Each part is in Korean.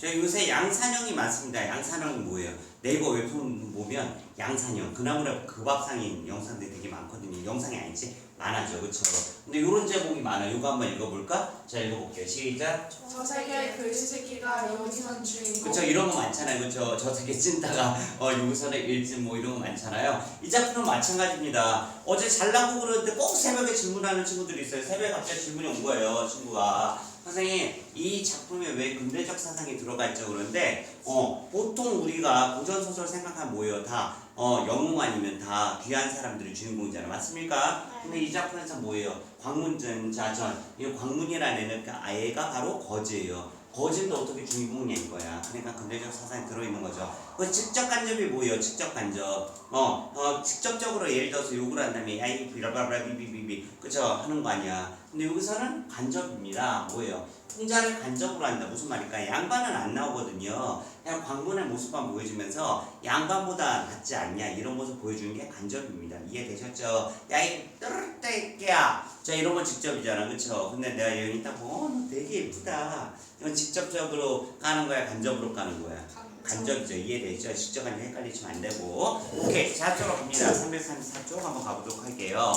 저 요새 양산형이 많습니다. 양산형이 뭐예요? 네이버 웹툰 보면 양산형, 그나무라 그 밥상인 영상들이 되게 많거든요. 영상이 아니지? 많아져. 그쵸? 근데 요런 제목이 많아요. 요거 한번 읽어볼까? 자, 읽어볼게요. 시작. 저 세계 글쓰기가 여기선 주인공 그쵸 이런 거 많잖아요 그쵸 저 되게 찐따가 어 요선에 일진 뭐 이런 거 많잖아요 이 작품은 마찬가지입니다 어제 잘 나고 그러는데 꼭 새벽에 질문하는 친구들이 있어요 새벽에 갑자기 질문이 온 거예요 친구가 선생님 이 작품에 왜 근대적 사상이 들어가 있죠 그런데 어 보통 우리가 고전 소설 생각하면 뭐예요 다 어 영웅 아니면 다 귀한 사람들이 주인공이잖아요 맞습니까 근데 이 작품에서 뭐예요 광문전 자전 이 광문이라는 애는 그 아이가 바로 거지예요 거진도 어떻게 주인공인 거야. 그러니까 근대적 사상이 들어있는 거죠. 그 직접 간접이 뭐예요? 직접 간접. 어, 어, 직접적으로 예를 들어서 욕을 한다면 야이 비라바라 비비비비 그쵸 하는 거 아니야. 근데 여기서는 간접입니다. 뭐예요? 풍자를 간접으로 한다. 무슨 말일까? 양반은 안 나오거든요. 그냥 광분의 모습만 보여주면서 양반보다 낫지 않냐 이런 모습 보여주는 게 간접입니다. 이해되셨죠? 야이 뜨르떼끼야. 자 이런 건 직접이잖아, 그쵸? 근데 내가 여기 딱 보고 어, 너 되게 예쁘다. 이건 직접적으로 까는 거야, 간접으로 까는 거야. 간접이죠. 이해되죠? 직접 간접 헷갈리시면 안 되고. 오케이. 자, 쪽으로 갑니다. 334쪽 한번 가보도록 할게요.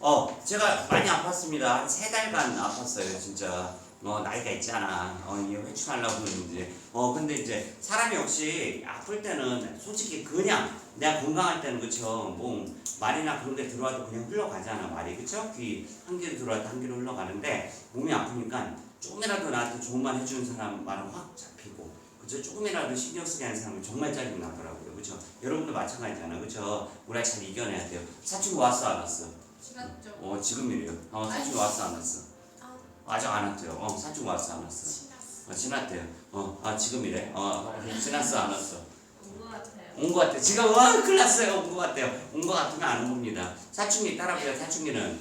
어, 제가 많이 아팠습니다. 한 세 달간 아팠어요, 진짜. 어, 나이가 있잖아. 어, 이게 회춘하려고 그러는지. 어, 근데 이제 사람이 역시 아플 때는 솔직히 그냥 내가 건강할 때는 그쵸. 뭐, 말이나 그런 데 들어와도 그냥 흘러가잖아, 말이. 그쵸? 귀, 한 귀로 들어와도 한 귀로 흘러가는데 몸이 아프니까 조금이라도 나한테 좋은 말 해주는 사람 말은 확 잡히고. 그죠? 조금이라도 신경 쓰게 하는 사람은 정말 짜증 나더라고요. 그죠? 여러분도 마찬가지잖아. 그죠? 우리가 잘 이겨내야 돼요. 사춘기 왔어, 안 왔어? 지났죠 어, 지금이래요. 어, 사춘기 왔어, 안 왔어? 아직 안 왔대요. 어, 사춘기 왔어, 안 왔어? 어, 지났대요. 어, 아, 지금이래. 어, 지났어, 안 왔어? 온 것 같아요 온것 같아. 지금, 와, 큰일 났어요. 온 것 같아요. 온 것 같으면 안 온 겁니다. 사춘기 따라해요. 사춘기는.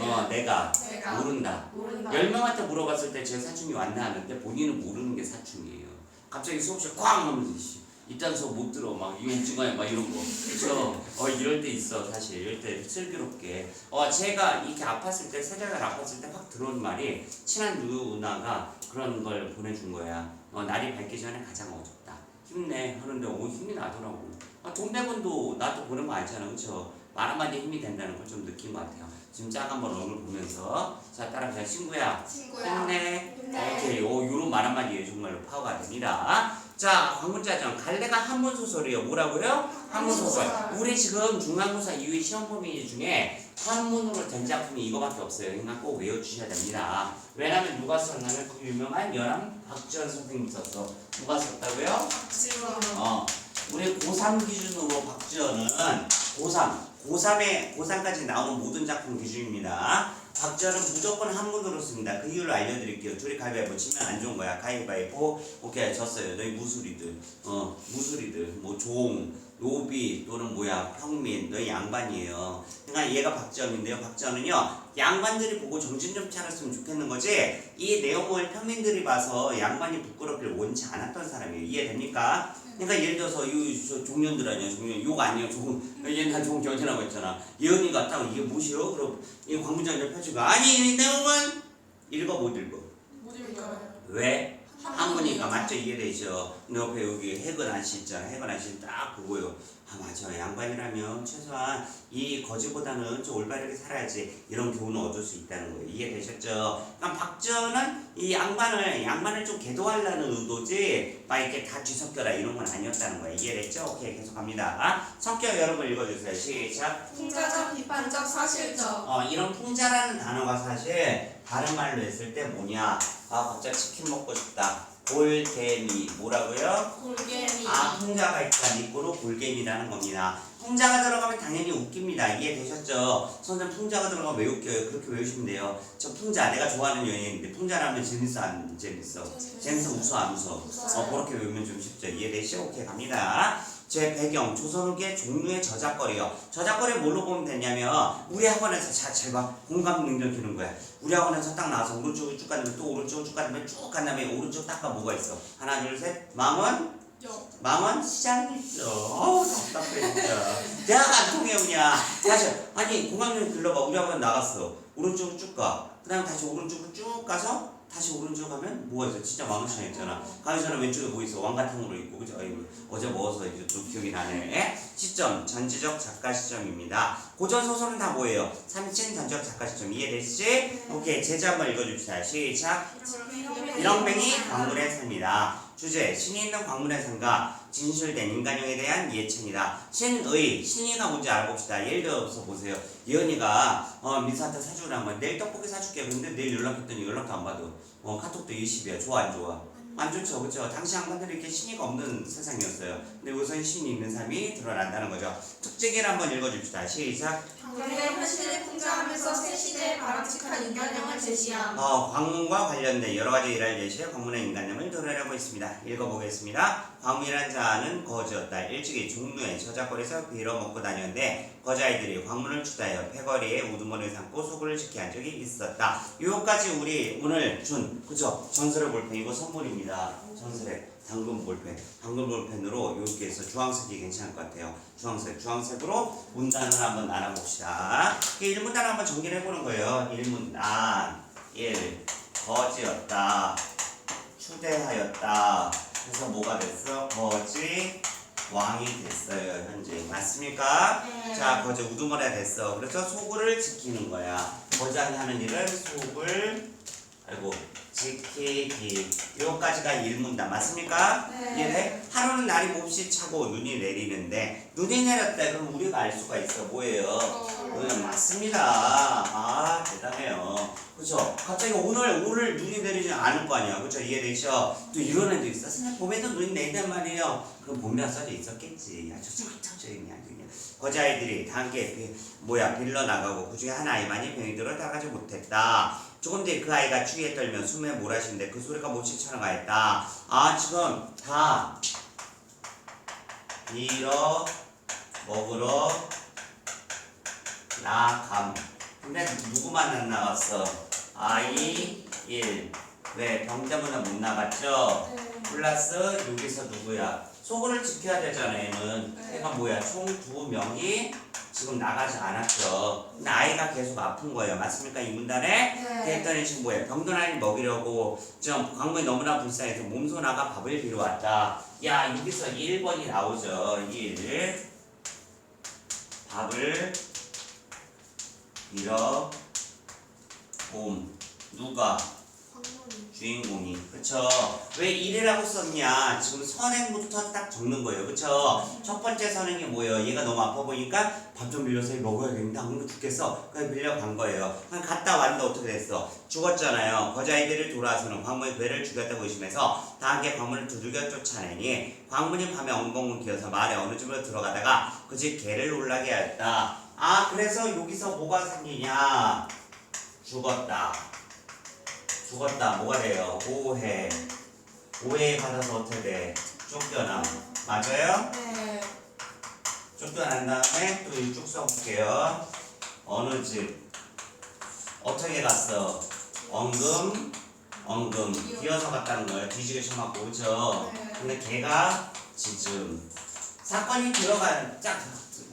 어, 내가 내가 모른다. 모른다 열 명한테 물어봤을 때 제 사춘기 왔나 하는데 본인은 모르는 게 사춘기예요. 갑자기 수업실 꽝 하면서 씨, 이딴 수업 못 들어 막 이거 오징어야 막 이런 거. 그래서 어 이럴 때 있어 사실 이럴 때 슬기롭게. 어 제가 이렇게 아팠을 때 세대가 아팠을 때 확 들어온 말이 친한 누나가 그런 걸 보내준 거야. 어 날이 밝기 전에 가장 어둡다. 힘내 하는데 오 힘이 나더라고. 아, 동대문도 나도 보는 거 알잖아, 그렇죠? 말 한마디 힘이 된다는 걸 좀 느낀 것 같아요. 지금 짝 한번 얼굴 보면서 자 따라서 친구야 친구야 힘내. 힘내. 오케이. 오, 요런 말 한마디에 정말로 파워가 됩니다. 자, 광문자전. 갈래가 한문 소설이에요. 뭐라고요? 한문 소설. 우리 지금 중간고사 이후에 시험 범위 중에 한문으로 된 작품이 이거밖에 없어요. 그러니까 꼭 외워주셔야 됩니다. 왜냐면 누가 썼냐면 그 유명한 연암 박지원 선생님 썼어. 누가 썼다고요? 지금 어, 우리 고3 기준으로 박지원은 고3, 고3에, 고3까지 나오는 모든 작품 기준입니다. 박지원은 무조건 한문으로 씁니다. 그 이유를 알려드릴게요. 둘이 가위바위보 치면 안 좋은 거야. 가위바위보. 오케이, 졌어요. 너희 무술이들. 어, 무술이들. 뭐, 종, 노비, 또는 뭐야, 평민. 너희 양반이에요. 그러니까 얘가 박지원인데요. 박지원은요, 양반들이 보고 정신 좀 차렸으면 좋겠는 거지. 이 내용을 평민들이 봐서 양반이 부끄럽길 원치 않았던 사람이에요. 이해됩니까? 그러니까 예를 들어서 이저 종년들 아니야 종년 욕 아니에요 종 얘는 종 견제라고 했잖아 예언이가 딱 이게 무엇이요? 그럼 이 광문장들 펼치고 아니 이 내용은 읽어 못 읽어 못 읽어요 왜? 한문이니까 맞죠 이해되죠 옆에 여기 해근 아시 있잖아 해근 아시 딱 보고요 아 맞아. 양반이라면 최소한 이 거지보다는 좀 올바르게 살아야지. 이런 교훈을 얻을 수 있다는 거예요. 이해되셨죠? 그러니까 박전은 이 양반을 양반을 좀 계도하려는 의도지 막 이렇게 다 뒤섞여라 이런 건 아니었다는 거예요. 이해됐죠? 오케이 계속 갑니다. 성격 여러분 읽어주세요. 시작. 풍자적 비판적 사실적. 어, 이런 풍자라는 단어가 사실 다른 말로 했을 때 뭐냐? 아 갑자기 치킨 먹고 싶다 골개미 뭐라고요? 골개미 아 풍자가 있다 니꼬로 골개미라는 겁니다 풍자가 들어가면 당연히 웃깁니다 이해되셨죠? 선생님 풍자가 들어가면 왜 웃겨요? 그렇게 외우시면 돼요 저 풍자 내가 좋아하는 연예인인데 풍자라면 재밌어 안 재밌어? 재밌어 웃어 안 웃어? 어 그렇게 외우면 좀 쉽죠 이해되시죠? 오케이 갑니다 제 배경 조선 후기의 종류의 저작거리요 저작거리 뭘로 보면 되냐면 우리 학원에서 자, 잘 봐. 공감 능력 기는 거야. 우리 학원에서 딱 나와서 오른쪽을 쭉 가면 또 오른쪽을 쭉 가면 쭉 간 다음에 오른쪽 닦아 뭐가 있어? 하나 둘 셋. 망원 역 망원 시장이 있어. 어우 답답해 진짜. 대화가 안 통해 그냥. 다시 아니 공감 능력 길러봐. 우리 학원 나갔어. 오른쪽을 쭉 가. 그 다음에 다시 오른쪽을 쭉 가서 다시 오른쪽 가면 뭐가 있어? 진짜 왕창했잖아. 강의사는 왼쪽에 뭐 있어? 왕가탕으로 있고 그죠? 아이고, 어제 먹어서 이제 또 기억이 나네. 시점 전지적 작가 시점입니다. 고전 소설은 다 뭐예요? 삼친 전지적 작가 시점 이해되시지? 오케이 제자 한번 읽어줍시다. 시작. 일렁뱅이 광문의 산이다. 주제 신이 있는 광문의 산과 진실된 인간형에 대한 예천이다. 신의 신이가 뭔지 알아봅시다. 예를 들어서 보세요. 예언이가 어, 민수한테 사주라면 내일 떡볶이 사줄게. 근데 내일 연락했더니 연락도 안 받아. 어, 카톡도 20이야. 좋아 안 좋아? 안 좋죠, 그렇죠? 당시 양반들이 이렇게 신이가 없는 세상이었어요. 근데 우선 신이 있는 삶이 드러난다는 거죠. 특징을 한번 읽어줍시다. 시작. 풍자하면서 새 시대의 바람직한 인간형을 제시함. 어, 광문과 관련된 여러 가지 일할 예시에 광문의 인간됨을 드러내고 있습니다. 읽어보겠습니다. 광문이란 자는 거지였다. 일찍이 종로에 저작거리에서 빌어먹고 다녔는데 거자이들이 광문을 추다하여 패거리에 우두머리를 삼고 소굴을 지게 한 적이 있었다. 요까지 우리 오늘 준 그죠? 전설의 볼펜 이거 선물입니다. 전설의 당근 볼펜, 당근 볼펜으로 여기에서 주황색이 괜찮을 것 같아요. 주황색, 주황색으로 문단을 한번 나눠봅시다. 이 일문단 한번 정리를 해보는 거예요. 일문단, 일, 거지였다, 추대하였다. 그래서 뭐가 됐어? 거지, 왕이 됐어요. 현재 맞습니까? 네. 자, 거지 우두머리가 됐어. 그래서 소굴을 지키는 거야. 거장이 하는 일은 소굴, 아이고 지키기. 요까지가 일문단 맞습니까? 네. 이해돼? 하루는 날이 몹시 차고 눈이 내리는데 눈이 내렸다 그럼 우리가 알 수가 있어 뭐예요? 응 맞습니다 아 대단해요 그쵸? 갑자기 오늘 오늘 눈이 내리지 않을 거 아니야 그쵸? 이해되셔? 또 이런 애도 있어 선생님 봄에도 눈이 내린단 말이에요 그럼 봄이라 써져 있었겠지 아주 쫙쫙 조용히 아주 그냥 거지 아이들이 다 함께 비- 뭐야 빌러 나가고 그중에 한 아이만이 병이 들어 나가지 못했다 조금 뒤에 그 아이가 추위에 떨며 숨에 몰아쉬는데 그 소리가 몹시 쳐나가했다 아 지금 다 빌어 먹으러 나감 근데 누구만 안 나갔어 아이 1 왜? 병 때문에 못 나갔죠? 플러스 여기서 누구야? 소굴을 지켜야 되잖아 얘는 네. 얘가 뭐야? 총 두 명이 지금 나가지 않았죠. 근데 아이가 계속 아픈 거예요. 맞습니까? 이 문단에? 네. 그랬더니 지금 뭐야? 병든 아이를 먹이려고 지금 광문이 너무나 불쌍해서 몸소 나가 밥을 빌어 왔다. 야 여기서 1번이 나오죠. 1 밥을 빌어 봄. 누가 주인공이. 그쵸? 왜 일이라고 썼냐? 지금 선행부터 딱 적는 거예요. 그쵸? 첫 번째 선행이 뭐예요? 얘가 너무 아파 보니까 밥 좀 빌려서 먹어야겠는데 안 그러면 죽겠어. 그래서 빌려간 거예요. 그냥 갔다 왔는데 어떻게 됐어? 죽었잖아요. 거자이들이 돌아와서는 광문의 괴를 죽였다고 의심해서 다 함께 광문을 두들겨 쫓아내니 광문이 밤에 엉벙을 기어서 마을에 어느 집으로 들어가다가 그집 개를 놀라게 하였다. 아 그래서 여기서 뭐가 생기냐? 죽었다 죽었다 뭐가 돼요? 오해. 오해 받아서 어떻게 돼? 쫓겨나. 맞아요? 네. 쫓겨난 다음에 또 이쪽 써볼게요. 어느 집? 어떻게 갔어? 엉금? 엉금. 기어서 갔다는 거예요. 뒤지게 쳐맞고 그죠 네. 근데 걔가 지금 사건이 들어간 짝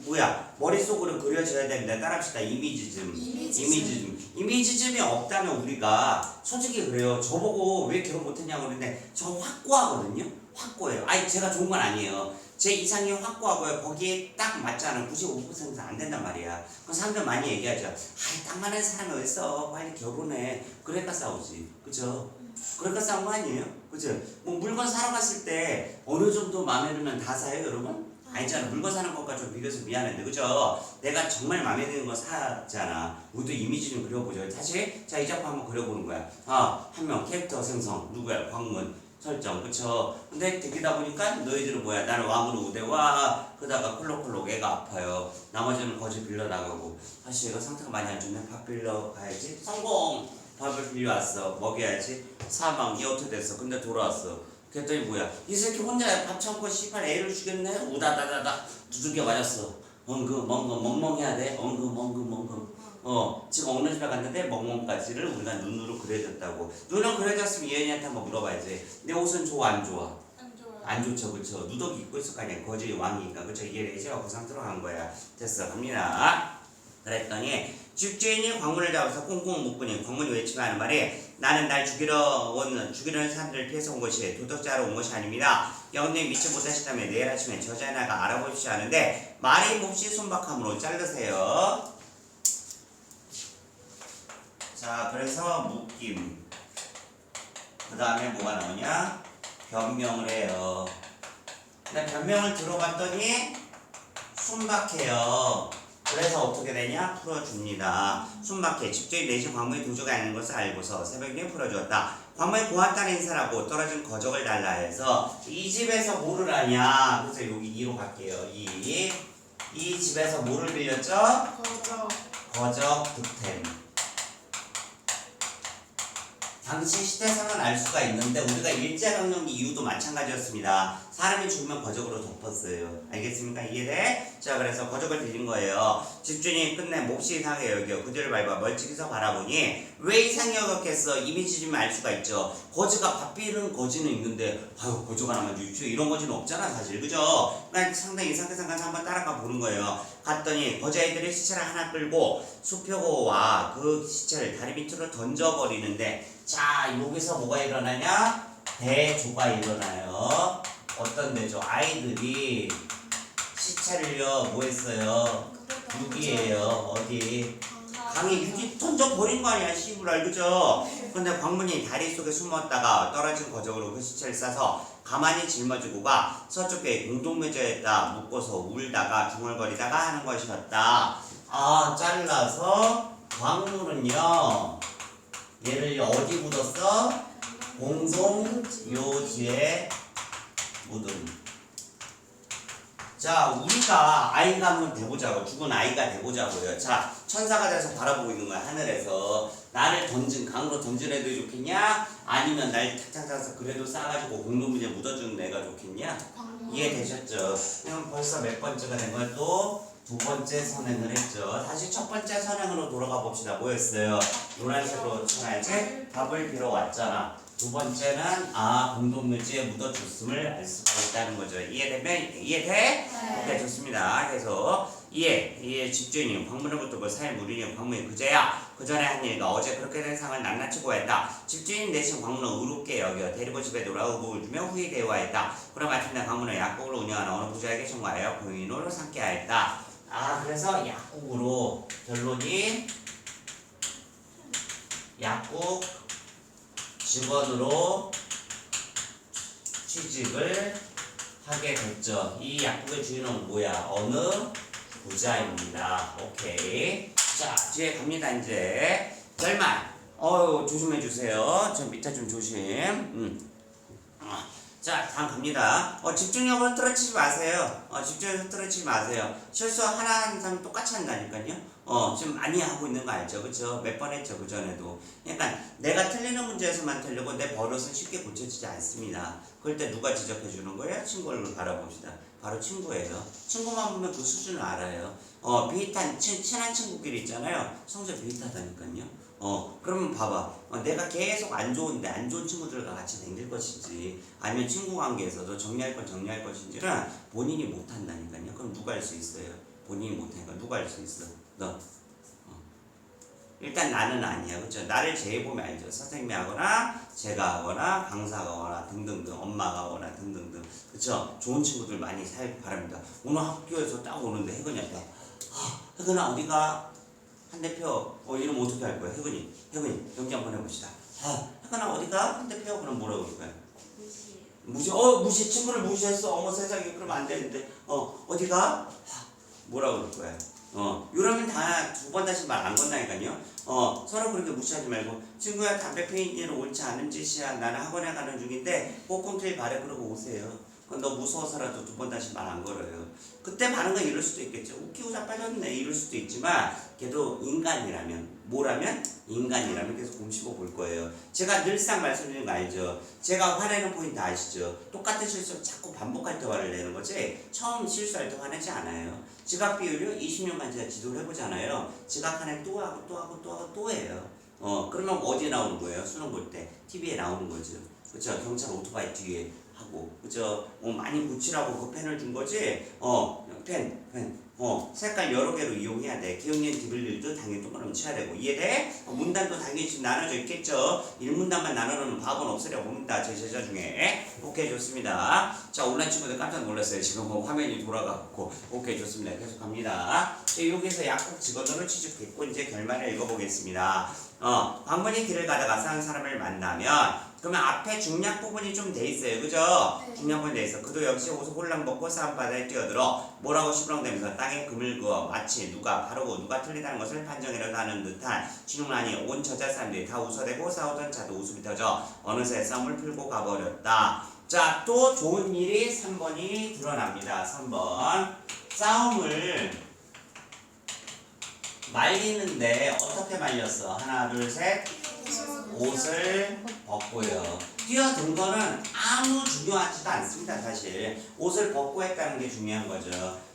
뭐야? 머릿속으로 그려져야 됩니다 따라합시다. 이미지즘. 이미지즘. 이미지즘. 이미지즘이 없다면 우리가 솔직히 그래요. 저보고 왜 결혼 못했냐고 그러는데 저 확고하거든요. 확고해요. 아니 제가 좋은 건 아니에요. 제 이상이 확고하고요. 거기에 딱 맞지 않은 95%는 안 된단 말이야. 그 사람들 많이 얘기하죠. 아이 딱 맞는 사람이 어딨어? 빨리 결혼해. 그러니까 싸우지. 그죠 그러니까 싸운 거 아니에요? 그죠? 뭐 물건 사러 갔을 때 어느 정도 마음에 들면 다 사요 여러분? 아니잖아. 물건 사는 것과 좀 비교해서 미안한데 그죠? 내가 정말 마음에 드는 거 사잖아. 우리도 이미지 좀 그려보죠. 다시 자 이 작품 한번 그려보는 거야. 아 한 명 캐릭터 생성 누구야? 광문 설정 그쵸? 근데 되기다 보니까 너희들은 뭐야? 나는 왕으로 우대와 그다가 콜록콜록 애가 아파요. 나머지는 거지 빌려 나가고. 사실 얘가 상태가 많이 안 좋네. 밥 빌려 가야지. 성공 밥을 빌려왔어. 먹여야지. 사망 얘 어떻게 됐어. 근데 돌아왔어. 그랬더니 뭐야? 이 새끼 혼자 밥 참고 씨발 애를 죽였네? 우다다다다. 두들겨 맞았어. 엉금 엉금 멍멍해야 돼. 엉금 엉금 엉금. 어 지금 어느 집에 갔는데 멍멍까지를 우리가 눈으로 그려줬다고. 눈으로 그려줬으면 예은이한테 한번 물어봐야지 내 옷은 좋아 안 좋아? 안 좋아요. 안 좋죠 그쵸? 누더기 입고 있을 거 아니야. 거지 왕이니까. 그쵸? 이해되죠 그 상태로 간 거야. 됐어 갑니다 그랬더니 집주인이 광문을 잡아서 꽁꽁 묶으니 광문이 외치며 하는 말이 나는 날 죽이러 온 죽이려는 사람들을 피해서 온 것이 도덕자로 온 것이 아닙니다. 영님 믿지 못하시다면 내일 아침에 저자 하나가 알아보십시오 하는데 말이 몹시 손박함으로 자르세요. 자 그래서 묶임 그 다음에 뭐가 나오냐 변명을 해요. 근데 변명을 들어봤더니 순박해요. 그래서 어떻게 되냐? 풀어줍니다. 순박해. 집주인 내신 광무의 도저가 아닌 것을 알고서 새벽에 풀어주었다. 광무의 고한딸 인사라고 떨어진 거적을 달라 해서 이 집에서 뭐를 하냐? 그래서 여기 2로 갈게요. 2. 이 집에서 뭐를 빌렸죠? 거저 거적 득템. 당시 시대상은 알 수가 있는데 우리가 일제강점기 이후도 마찬가지였습니다. 사람이 죽으면 거적으로 덮었어요. 알겠습니까? 이해돼? 자 그래서 거적을 빌린 거예요. 집주인이 끝내 몹시 이상하게 여겨 그들을 밟아 멀찍이서 바라보니 왜 이상히 여겼겠어? 이미지 좀 알 수가 있죠. 거지가 밥 비는 거지는 있는데 아유 거적 하나만 주십시오. 이런 거지는 없잖아 사실 그죠? 그러니까 상당히 이상하게 생각해서 한번 따라가 보는 거예요. 갔더니 거지아이들이 시체를 하나 끌고 수표고와 그 시체를 다리 밑으로 던져버리는데 자 여기서 뭐가 일어나냐? 대조가 일어나요. 어떤 대조? 아이들이 시체를요 뭐 했어요? 육이에요. 어디? 강에 육이 던져 버린 거 아니야 씨부랄 그죠? 근데 광문이 다리 속에 숨었다가 떨어진 거적으로 그 시체를 싸서 가만히 짊어지고 가 서쪽에 공동묘지에다 묶어서 울다가 중얼거리다가 하는 것이었다. 아 잘라서 광문은요 얘를 어디 묻었어? 공동묘지에 묻은 자, 우리가 아이가 한번 돼보자고, 죽은 아이가 돼보자고요. 자, 천사가 돼서 바라보고 있는 거야, 하늘에서. 나를 던진, 강으로 던진 애들이 좋겠냐? 아니면 날 탁탁 타서 그래도 싸가지고 공동문에 묻어주는 애가 좋겠냐? 이해되셨죠? 그럼 벌써 몇 번째가 된 거야? 또 두 번째 선행을 했죠. 다시 첫 번째 선행으로 돌아가 봅시다. 뭐였어요? 노란색으로 칠할때 밥을 빌어 왔잖아. 두 번째는 아 공동묘지에 묻어줬음을 알 수가 있다는 거죠. 이해되면 이해돼? 오케이 좋습니다. 그래서 이해 이해 집주인이 광문으로부터 그 사일 무리니 광문이 그제야 그 전에 한 일과 어제 그렇게 된 상을 낱낱이 고했다. 집주인 대신 광문을 의롭게 여겨 데리고 집에 돌아오고 주며 후에 대화했다. 그런 마침내 광문은 약국을 운영하는 어느 부자에게 청구하여 고인으로 삼게 하였다. 아 그래서 약국으로 결론이 약국 직원으로 취직을 하게 됐죠. 이 약국의 주인은 뭐야? 어느 부자입니다. 오케이. 자, 뒤에 갑니다, 이제. 결말. 어유 조심해 주세요. 저 밑에 좀 조심. 음. 어, 자, 다음 갑니다. 어, 집중력을 떨어뜨리지 마세요. 어, 집중력을 떨어뜨리지 마세요. 실수 하나 하는 사람 똑같이 한다니까요. 어, 지금 많이 하고 있는 거 알죠? 그쵸? 몇번 했죠? 그 전에도. 그러니까 내가 틀리는 문제에서만 틀리고 내 버릇은 쉽게 고쳐지지 않습니다. 그럴 때 누가 지적해 주는 거예요? 친구를 바라봅시다. 바로 친구예요. 친구만 보면 그 수준을 알아요. 어, 비슷한, 친, 친한 친구끼리 있잖아요. 성적 비슷하다니까요. 어, 그러면 봐봐. 어, 내가 계속 안 좋은데 안 좋은 친구들과 같이 다닐 것인지 아니면 친구 관계에서도 정리할 건 정리할 것인지는 본인이 못 한다니까요. 그럼 누가 할 수 있어요? 본인이 못하니까 누가 할 수 있어? 너. 어. 일단 나는 아니야. 그렇죠? 나를 제일 보면 알죠. 선생님이 하거나 제가 하거나 강사가 하거나 등등등 엄마가 하거나 등등등. 그렇죠? 좋은 친구들 많이 살기 바랍니다. 오늘 학교에서 딱 오는데 혜근이한테 아, 혜근아 어디가? 한 대표 어 이름 어떻게 할 거야? 혜근이 혜근이 연기 한번 해봅시다. 아, 혜근아 어디가? 한 대표? 그럼 뭐라고 그럴 거야? 무시. 어 무시 친구를 무시했어. 어머 세상에. 그러면 안 되는데. 어 어디가? 하, 뭐라고 그럴 거야? 어 이러면 다 두 번 다시 말 안 건다니까요. 어 서로 그렇게 무시하지 말고. 친구야 담배 피는 일은 옳지 않은 짓이야. 나는 학원에 가는 중인데 꼭 꿈틀 바래 그러고 오세요 너 무서워서라도 두 번 다시 말 안 걸어요 그때 반응은 이럴 수도 있겠죠 웃기고 자빠졌네 이럴 수도 있지만 걔도 인간이라면 뭐라면 인간이라면 계속 곰씹어 볼 거예요 제가 늘상 말씀드리는 거 알죠 제가 화내는 포인트 아시죠? 똑같은 실수 자꾸 반복할 때 화를 내는 거지 처음 실수할 때 화내지 않아요. 지각 비율이 20년간 제가 지도를 해보잖아요. 지각하네 또 하고 또 하고 또 하고 또 해요. 어 그러면 어디에 나오는 거예요? 수능 볼 때 TV에 나오는 거죠. 그렇죠? 경찰 오토바이 뒤에 하고 그죠? 어, 많이 고치라고 그 펜을 준 거지. 어 펜 펜. 어, 색깔 여러 개로 이용해야 돼. 기억력 디블릴도 당연히 동그라미 쳐야 되고 이해돼? 어, 문단도 당연히 지금 나눠져 있겠죠. 1문단만 나눠놓는 바보는 없으려고 봅니다. 제 제자 중에. 오케이 좋습니다. 자 온라인 친구들 깜짝 놀랐어요. 지금 뭐 화면이 돌아가고 오케이 좋습니다. 계속 갑니다. 자, 여기서 약국 직원으로 취직했고 이제 결말을 읽어보겠습니다. 어, 방문이 길을 가다가 산 사람을 만나면 그러면 앞에 중략 부분이 좀 돼 있어요. 그죠? 네. 중략 부분이 돼 있어. 그도 역시 옷을 홀랑 벗고 싸움바다에 뛰어들어 뭐라고 시부렁대면서 땅에 금을 그어 마치 누가 바르고 누가 틀리다는 것을 판정이라도 하는 듯한 진용란이 온 저자 사람들이 다 웃어대고 싸우던 자도 웃음이 터져 어느새 싸움을 풀고 가버렸다. 자, 또 좋은 일이 3번이 드러납니다. 3번. 싸움을 말리는데 어떻게 말렸어? 하나, 둘, 셋. 옷을 벗고요. 뛰어든 거는 아무 중요하지도 않습니다, 사실. 옷을 벗고 했다는 게 중요한 거죠.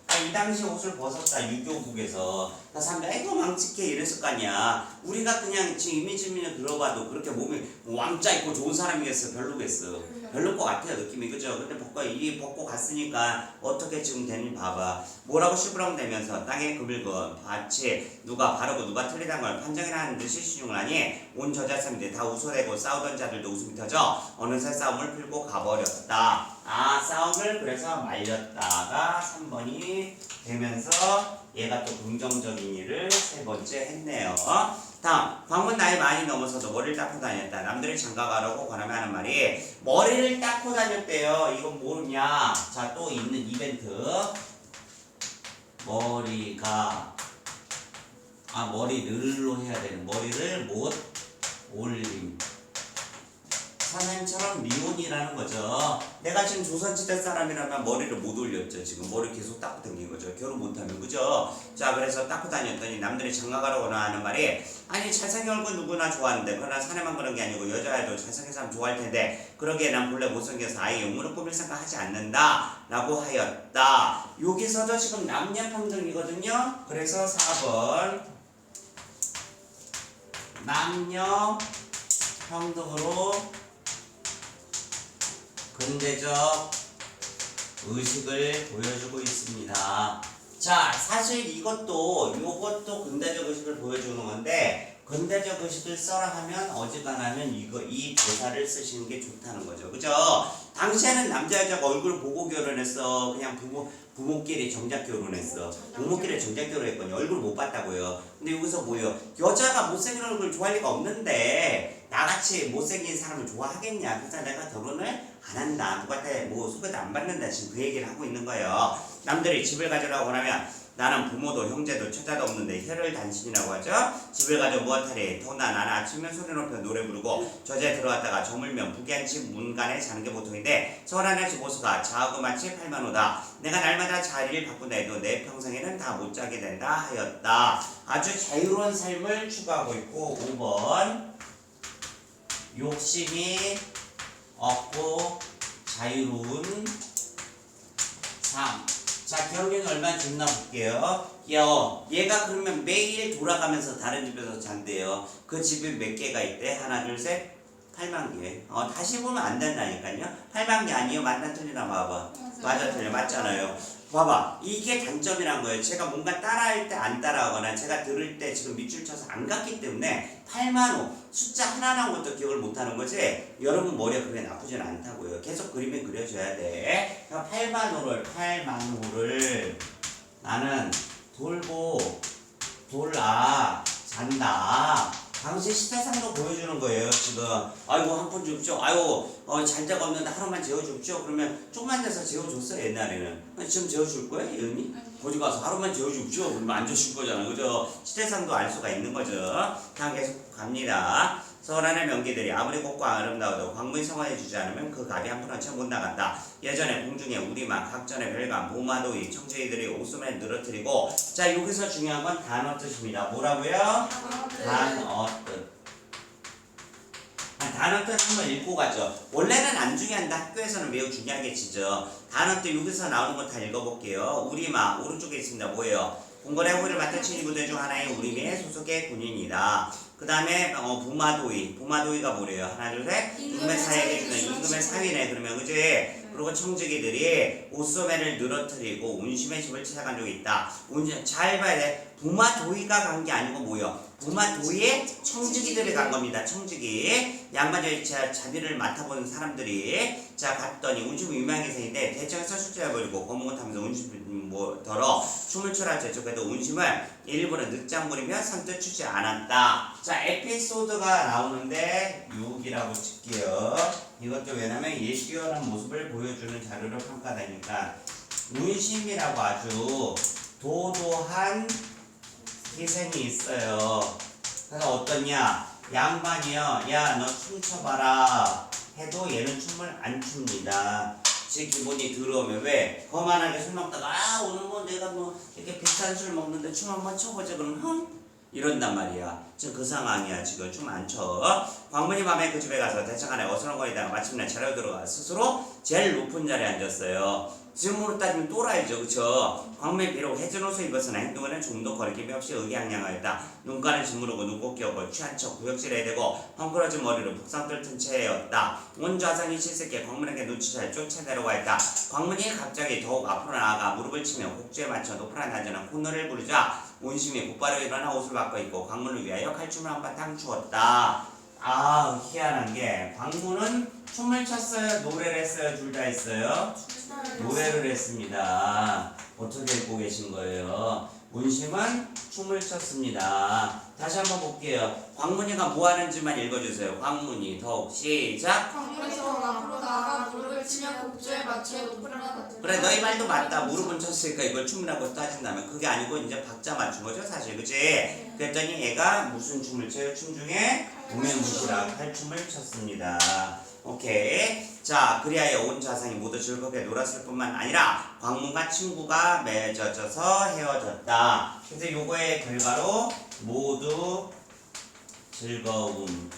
아, 이 당시 옷을 벗었다, 유교국에서. 그 사람들, 아이고, 망치게 이랬을 거 아니야. 우리가 그냥 지금 이미지민을 들어봐도 그렇게 몸이 왕자 있고 좋은 사람이겠어, 별로겠어. 별로 것 같아요, 느낌이. 그죠? 근데 벗고, 이 벗고 갔으니까 어떻게 지금 되는지 봐봐. 뭐라고 시부렁대면서 땅에 그어 밭이 누가 바르고 누가 틀리다는 걸 판정이라는 듯이 시중을 하니 온 저자 사람들이 다 웃어대고 싸우던 자들도 웃음이 터져 어느새 싸움을 풀고 가버렸다. 아 싸움을 그래서 말렸다가 3번이 되면서 얘가 또 긍정적인 일을 세 번째 했네요. 다음 방문 나이 많이 넘어서도 머리를 닦고 다녔다. 남들이 장가가라고 권하며 하는 말이 머리를 닦고 다녔대요. 이건 뭐냐? 자 또 있는 이벤트. 머리가 아 머리를로 해야 되는 머리를 못 올림 선생님처럼 미혼이라는 거죠. 내가 지금 조선시대 사람이라면 머리를 못 올렸죠. 지금 머리 계속 닦고 다닌 거죠. 결혼 못하면 그죠? 자 그래서 닦고 다녔더니 남들이 장가가라고나 하는 말이 아니 잘생긴 얼굴 누구나 좋아하는데 그러나 사내만 그런 게 아니고 여자애도 잘생긴 사람 좋아할 텐데 그러기에 난 본래 못생겨서 아예 영문을 꾸밀 생각 하지 않는다 라고 하였다. 여기서도 지금 남녀평등이거든요. 그래서 4번 남녀 평등으로 근대적 의식을 보여주고 있습니다. 자, 사실 이것도 이것도 근대적 의식을 보여주는 건데 근대적 의식을 써라 하면 어지간하면 이거 이 대사를 쓰시는 게 좋다는 거죠. 그죠? 당시에는 남자 여자가 얼굴 보고 결혼했어. 그냥 부모 부모끼리 정작 결혼했어. 부모끼리 정작 결혼했거든요. 얼굴 못 봤다고요. 근데 여기서 뭐예요? 여자가 못생긴 얼굴 좋아할 리가 없는데 나같이 못생긴 사람을 좋아하겠냐? 그래서 내가 결혼을 안 한다. 누구한테 뭐 소개도 안 받는다. 지금 그 얘기를 하고 있는 거예요. 남들이 집을 가져라고 원하면 나는 부모도 형제도 처자도 없는데 혈을 단신이라고 하죠. 집을 가져 무엇하리 더나 나는 아침에 소리 높여 노래 부르고 저자에 들어갔다가 저물면 북양치 문간에 자는 게 보통인데 서란의 지보수가 자하고 마치 팔만오다. 내가 날마다 자리를 바꾼다 해도 내 평생에는 다 못 자게 된다 하였다. 아주 자유로운 삶을 추구하고 있고 5번 욕심이 없고 자유로운 삶. 자, 기억력이 얼마나 좋나 볼게요. 여, 얘가 그러면 매일 돌아가면서 다른 집에서 잔대요. 그 집이 몇 개가 있대? 하나, 둘, 셋, 8만 개. 어, 다시 보면 안 된다니까요. 8만 개 아니에요? 맞나 틀리나 봐봐. 맞아, 틀려. 맞잖아요. 봐봐. 이게 단점이란 거예요. 제가 뭔가 따라할 때 안 따라하거나 제가 들을 때 지금 밑줄 쳐서 안 갔기 때문에 8만 호 숫자 하나 나온 것도 기억을 못 하는 거지. 여러분 머리가 그게 나쁘진 않다고요. 계속 그림이 그려져야 돼. 그러니까 8만 호를 8만 호를 나는 돌고 돌아 잔다. 당시 시대상도 보여주는 거예요 지금. 아이고 한 푼 줍죠. 아이고 어, 잘 자가 없는데 하루만 재워줍죠. 그러면 조금만 돼서 재워줬어 옛날에는. 지금 재워줄 거야 예은이? 거기 가서 하루만 재워줍죠. 그러면 안 주실 거잖아, 그죠? 시대상도 알 수가 있는 거죠. 다음 계속 갑니다. 서란의 명기들이 아무리 곱고 아름다워도 광문이 성화해 주지 않으면 그 값이 한 푼어치 못 나간다. 예전에 공중에 우리막, 각전의 별감, 보마도이, 청체이들이 옷소매 늘어뜨리고 자 여기서 중요한 건 단어 뜻입니다. 뭐라고요? 단어 뜻. 아, 단어 뜻 한번 읽고 가죠. 원래는 안 중요한데 학교에서는 매우 중요하게 치죠. 단어 뜻 여기서 나오는 거 다 읽어볼게요. 우리마 오른쪽에 있습니다. 뭐예요? 공거래 호를 맡은 친위부대 중 하나인 우리미의 소속의 군인이다. 그 다음에 어, 부마도이. 부마도이가 뭐래요? 하나 둘 셋. 임금의 있는 임금의 사위네. 그러면 그지? 그리고 청지기들이 옷소매를 늘어뜨리고 운심의 집을 찾아간 적이 있다. 운, 잘 봐야 돼. 부마도이가 간 게 아니고 뭐요? 부마도이에 청지기들이 간 겁니다. 청지기. 양반이 자, 자비를 맡아본 사람들이 자 갔더니 운심 유명해서인데 대청에서 술취해버리고 검은 옷 하면서 운심 뭐 덜어 춤을 추라 그래도 운심을 일부러 늦장 부리며 선뜻 추지 않았다. 자 에피소드가 나오는데 6이라고 칠게요. 이것도 왜냐면 이 뛰어난 모습을 보여주는 자료로 평가되니까 운심이라고 아주 도도한 희생이 있어요. 그래서 어떠냐? 양반이요. 야, 너 춤춰봐라. 해도 얘는 춤을 안 춥니다. 제 기분이 들어오면 왜? 거만하게 술 먹다가 아 오늘 뭐 내가 뭐 이렇게 비싼 술 먹는데 춤 한번 춰보자 그러면 흥? 이런단 말이야. 지금 그 상황이야. 지금 춤안 춰. 광문이 밤에 그 집에 가서 대청간에 어슬렁거리다가 마침내 자리에 들어가 스스로 제일 높은 자리에 앉았어요. 지금으로 따지면 또라이죠, 그쵸? 광문이 비록 옷을 입었으나 행동에는 좀더 거리낌이 없이 의기양양하였다. 눈가는 짓무르고 눈곱 끼었고 취한 척 구역질해야 되고 헝클어진 머리로 북상 뜰튼 채였다. 온 좌상이 실색해 광문에게 눈치를 쫓아내려고 했다. 광문이 갑자기 더욱 앞으로 나아가 무릎을 치며 곡주에 맞춰 높으란 단전한 콧노래를 부르자 온심이 곧바로 일어나 옷을 바꿔 입고 광문을 위하여 칼춤을 한바탕 추었다. 아 희한한 게 광문은 춤을 췄어요 노래를 했어요 둘 다 했어요 노래를 했습니다. 어떻게 읽고 계신 거예요. 문심은 춤을 췄습니다. 다시 한번 볼게요. 광문이가 뭐 하는지만 읽어주세요. 광문이 더욱 시작. 광문에서 앞으로 나아가 무릎을 치며 곡조에 맞춰 높은 하나 그래 너희 말도 맞다. 무릎은 쳤으니까 이걸 춤이라고 따진다면 그게 아니고 이제 박자 맞춘 거죠 사실. 그치? 그랬더니 얘가 무슨 춤을 춰요? 춤 중에 무명무시라 칼춤을 췄습니다 오케이 자 그리하여 온 자상이 모두 즐겁게 놀았을 뿐만 아니라 광문과 친구가 맺어져서 헤어졌다 그래서 요거의 결과로 모두 즐거움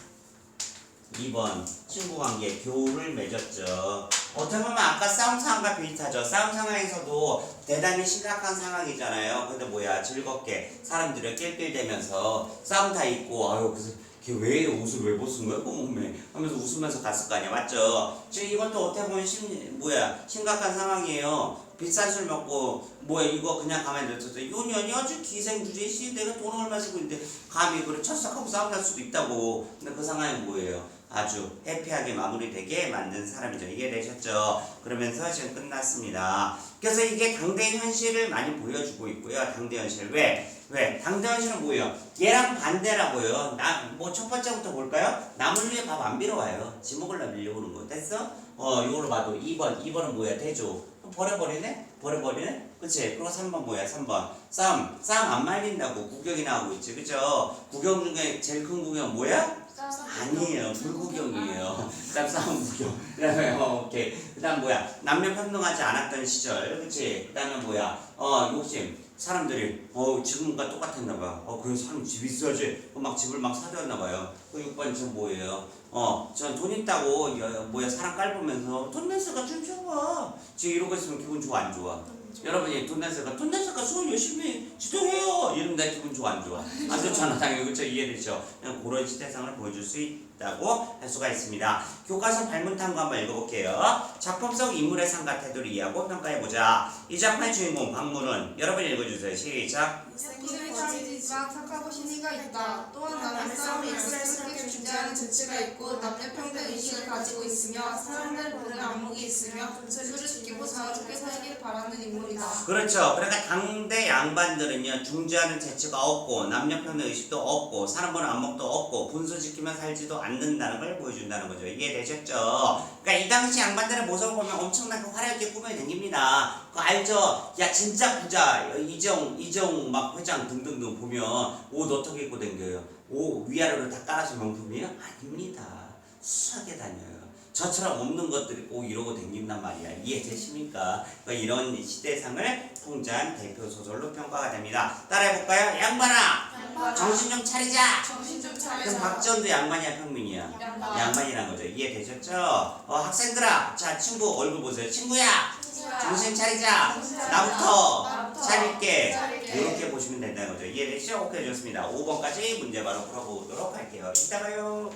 2번 친구 관계 교우를 맺었죠. 어떻게 보면 아까 싸움 상황과 비슷하죠. 싸움 상황에서도 대단히 심각한 상황이잖아요. 근데 뭐야 즐겁게 사람들이 낄낄대면서 싸움 다 있고 아유 그래서 걔왜 옷을 왜 벗은 거야? 그 몸매 하면서 웃으면서 갔을 거 아니야 맞죠? 지금 이것도 어떻게 보면 심 뭐야 심각한 상황이에요. 비싼 술 먹고 뭐야 이거 그냥 가만히 냅둬서 요년이 아주 기생주제 씨 내가 돈 얼마 쓰고 있는데 감히 그래 철석하고 싸움 날 수도 있다고 근데 그 상황이 뭐예요? 아주 해피하게 마무리되게 만든 사람이죠. 이해되셨죠? 그러면서 지금 끝났습니다. 그래서 이게 당대 현실을 많이 보여주고 있고요. 당대 현실 왜? 왜? 당대 현실은 뭐예요? 얘랑 반대라고요. 나 뭐 첫 번째부터 볼까요? 남을 위해 밥 안 빌어와요. 지목을나 밀려오는 거 됐어? 어 이걸로 봐도 2번 2번은 뭐야? 대조 버려버리네? 버려버리네? 그치? 그리고 3번 뭐야? 3번 싸움 싸움 안 말린다고 구경이 나오고 있지 그죠? 구경 중에 제일 큰 구경 뭐야? 아니에요. 불구경이에요. 그다음 싸움 구경. 그다음에 어, 오케이. 그다음 뭐야? 남녀 평등하지 않았던 시절. 그치? 그다음에 뭐야? 어 욕심 사람들이 어 지금과 똑같았나 봐어 그래 사람 집 있어야지. 어, 막 집을 막 사줬나 봐요. 그 6번 전 뭐예요? 어 전 돈 있다고 여, 뭐야 사람 깔보면서 돈 낸스가 춤춰봐 지금 이러고 있으면 기분 좋아 안 좋아 여러분이 돈 낸스가 돈 낸스가 수업 열심히 지도해요. 이러면 나 기분 좋아 안 좋아? 안 좋잖아 당연히 그렇죠. 이해되죠. 그냥 그런 시대상을 보여줄 수 있다고 할 수가 있습니다. 교과서 발문탐구 한번 읽어볼게요. 작품 속 인물의 상과 태도를 이해하고 평가해보자. 이 작품의 주인공 박문은 여러분 읽어주세요. 시작 기생이 자리지가 착하고 신의가 있다. 또한 남의 싸움에 익숙하게 존재하는 재치가 있고 남녀 평등 의식을 가지고 있으며 사람들 보는 안목이 있으며 질서를 지키고 자유롭게 살길 바라는 인물이다. 그렇죠 그러니까 당대 양반들은요 중재하는 재치가 없고 남녀평등 의식도 없고 사람 보는 안목도 없고 분수 지키며 살지도 않는다는 걸 보여준다는 거죠 이해되셨죠 그러니까 이 당시 양반들의 모습을 보면 엄청나게 화려하게 꾸며 다닙니다 그거 알죠? 야 진짜 부자. 이정 이정 막 회장 등등등 보면 옷 어떻게 입고 다녀요? 옷 위아래로 다 깔아서 명품이에요? 아닙니다. 수하게 다녀요 저처럼 없는 것들이 꼭 이러고 다닌단 말이야. 이해되십니까? 그러니까 이런 시대상을 통제한 대표 소설로 평가가 됩니다. 따라해볼까요? 양반아! 정신 좀 차리자! 정신 좀 그럼 차려서. 박지원도 양반이야, 평민이야? 양반. 양반이란 거죠. 이해되셨죠? 어, 학생들아! 자, 친구 얼굴 보세요. 친구야! 정신 차리자! 정신 차리자. 나부터 나부터 차릴게! 차릴게. 이렇게 보시면 된다는 거죠. 이해되시죠? 오케이, 좋습니다. 5번까지 문제 바로 풀어보도록 할게요. 이따 봐요.